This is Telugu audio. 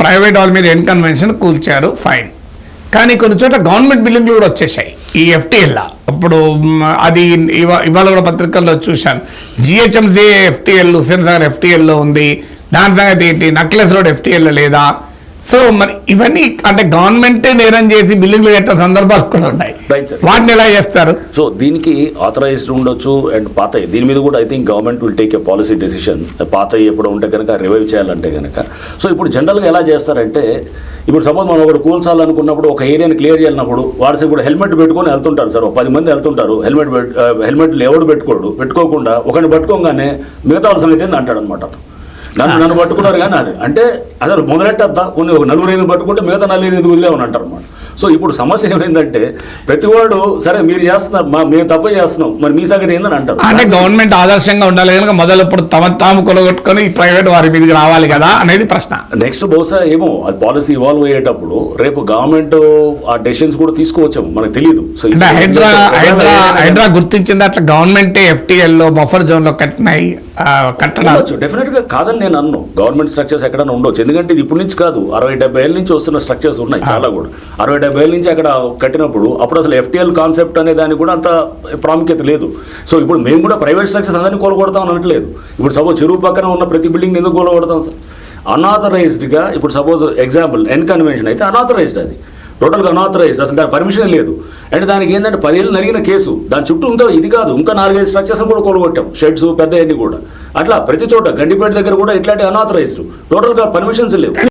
ప్రైవేట్ వాళ్ళ మీద ఎన్ కన్వెన్షన్ కూల్చారు? ఫైన్ కానీ కొన్ని చోట్ల గవర్నమెంట్ బిల్డింగ్లు కూడా వచ్చేసాయి. ఈ ఎఫ్టీఎల్లా అప్పుడు అది ఇవాళ కూడా పత్రికల్లో చూశాను. జిహెచ్ఎంసీ ఎఫ్టీఎల్ హుసేన్ సాగర్ ఎఫ్టీఎల్లో ఉంది. దాని సంగతి ఏంటి? నక్లెస్ రోడ్ ఎఫ్టీఎల్ లేదా? సో మరి ఇవన్నీ అంటే గవర్నమెంటే నేరం చేసి బిల్డింగ్లు కట్టిన సందర్భాలు కూడా ఉన్నాయి. వాటిని ఎలా చేస్తారు? సో దీనికి ఆథరైజ్డ్ ఉండొచ్చు అండ్ పాత దీని మీద కూడా I think government will take a policy decision పాత ఎప్పుడు ఉంటే కనుక రివైవ్ చేయాలంటే కనుక సో ఇప్పుడు జనరల్గా ఎలా చేస్తారంటే ఇప్పుడు సపోజ్ మనం ఒకటి కూల్చాలనుకున్నప్పుడు ఒక ఏరియాని క్లియర్ చేయాలన్నప్పుడు వాడు ఇప్పుడు హెల్మెట్ పెట్టుకొని వెళ్తుంటారు సార్. ఒక పది మంది వెళ్తుంటారు. హెల్మెట్ హెల్మెట్ ఎవడు పెట్టుకోడు? పెట్టుకోకుండా ఒకరిని పట్టుకోగానే మిగతా వాళ్ళ సంగతి అంటాడు అనమాట నన్ను నన్ను పట్టుకున్నారు కానీ అది. అంటే అసలు మొదలెట్టద్దా? కొన్ని ఒక నలుగురు ఐదు పట్టుకుంటే మిగతా నలుగురు ఐదు వదిలేమని అంటారు అన్నమాట. సో ఇప్పుడు సమస్య ఏమైందంటే ప్రతివాడు సరే మీరు చేస్తున్నారు మా మేము తప్పు చేస్తున్నాం మరి మీ సంగతి ఏందని అంటారు. అంటే గవర్నమెంట్ ఆదర్శంగా ఉండాలి కనుక మొదలు ఇప్పుడు తమ తాము కొలగొట్టుకొని ప్రైవేట్ వారి మీదకి రావాలి కదా అనేది ప్రశ్న. నెక్స్ట్ బహుశా ఏమో అది పాలసీ ఇవాల్వ్ అయ్యేటప్పుడు రేపు గవర్నమెంట్ ఆ డెసిషన్స్ కూడా తీసుకోవచ్చేమో మనకు తెలియదు సో అంటే హైడ్రా హైడ్రా హైడ్రా గుర్తించింది అట్లా గవర్నమెంటే ఎఫ్టీఎల్లో బఫర్ జోన్లో కట్టినాయి కట్టడాలు. డెఫినెట్గా కాదని నేను అన్ను. గవర్నమెంట్ స్ట్రక్చర్స్ ఎక్కడైనా ఉండొచ్చు. ఎందుకంటే ఇది ఇప్పటి నుంచి కాదు అరవై డెబ్బై ఏళ్ళ నుంచి వస్తున్న స్ట్రక్చర్స్ ఉన్నాయి చాలా కూడా. అరవై డెబ్బై ఏళ్ళ నుంచి అక్కడ కట్టినప్పుడు అప్పుడు అసలు ఎఫ్టీఎల్ కాన్సెప్ట్ అనే దానికి కూడా అంత ప్రాముఖ్యత లేదు. సో ఇప్పుడు మేము కూడా ప్రైవేట్ స్ట్రక్చర్స్ అందరినీ కూలగొడతాం అనట్లేదు. ఇప్పుడు సపోజ్ చెరువు పక్కన ఉన్న ప్రతి బిల్డింగ్ ఎందుకు కూలగొడతాం సార్? అనాథరైజ్డ్గా ఇప్పుడు సపోజ్ ఎగ్జాంపుల్ ఎన్ కన్వెన్షన్ అయితే అనాథరైజ్డ్ అది. టోటల్గా అనాథరైజ్డ్ అసలు దాని పర్మిషన్ లేదు. అండ్ దానికి ఏంటంటే పదేళ్ళు నలిగిన కేసు దాని చుట్టూ ఉందో ఇది కాదు ఇంకా నాలుగైదు స్ట్రక్చర్స్ కూడా కూలగొట్టాం. షెడ్స్ పెద్ద అన్ని కూడా. అట్లా ప్రతి చోట గండిపేట దగ్గర కూడా ఇట్లాంటి అనాథరైజ్డ్ టోటల్గా పర్మిషన్స్ లేవు.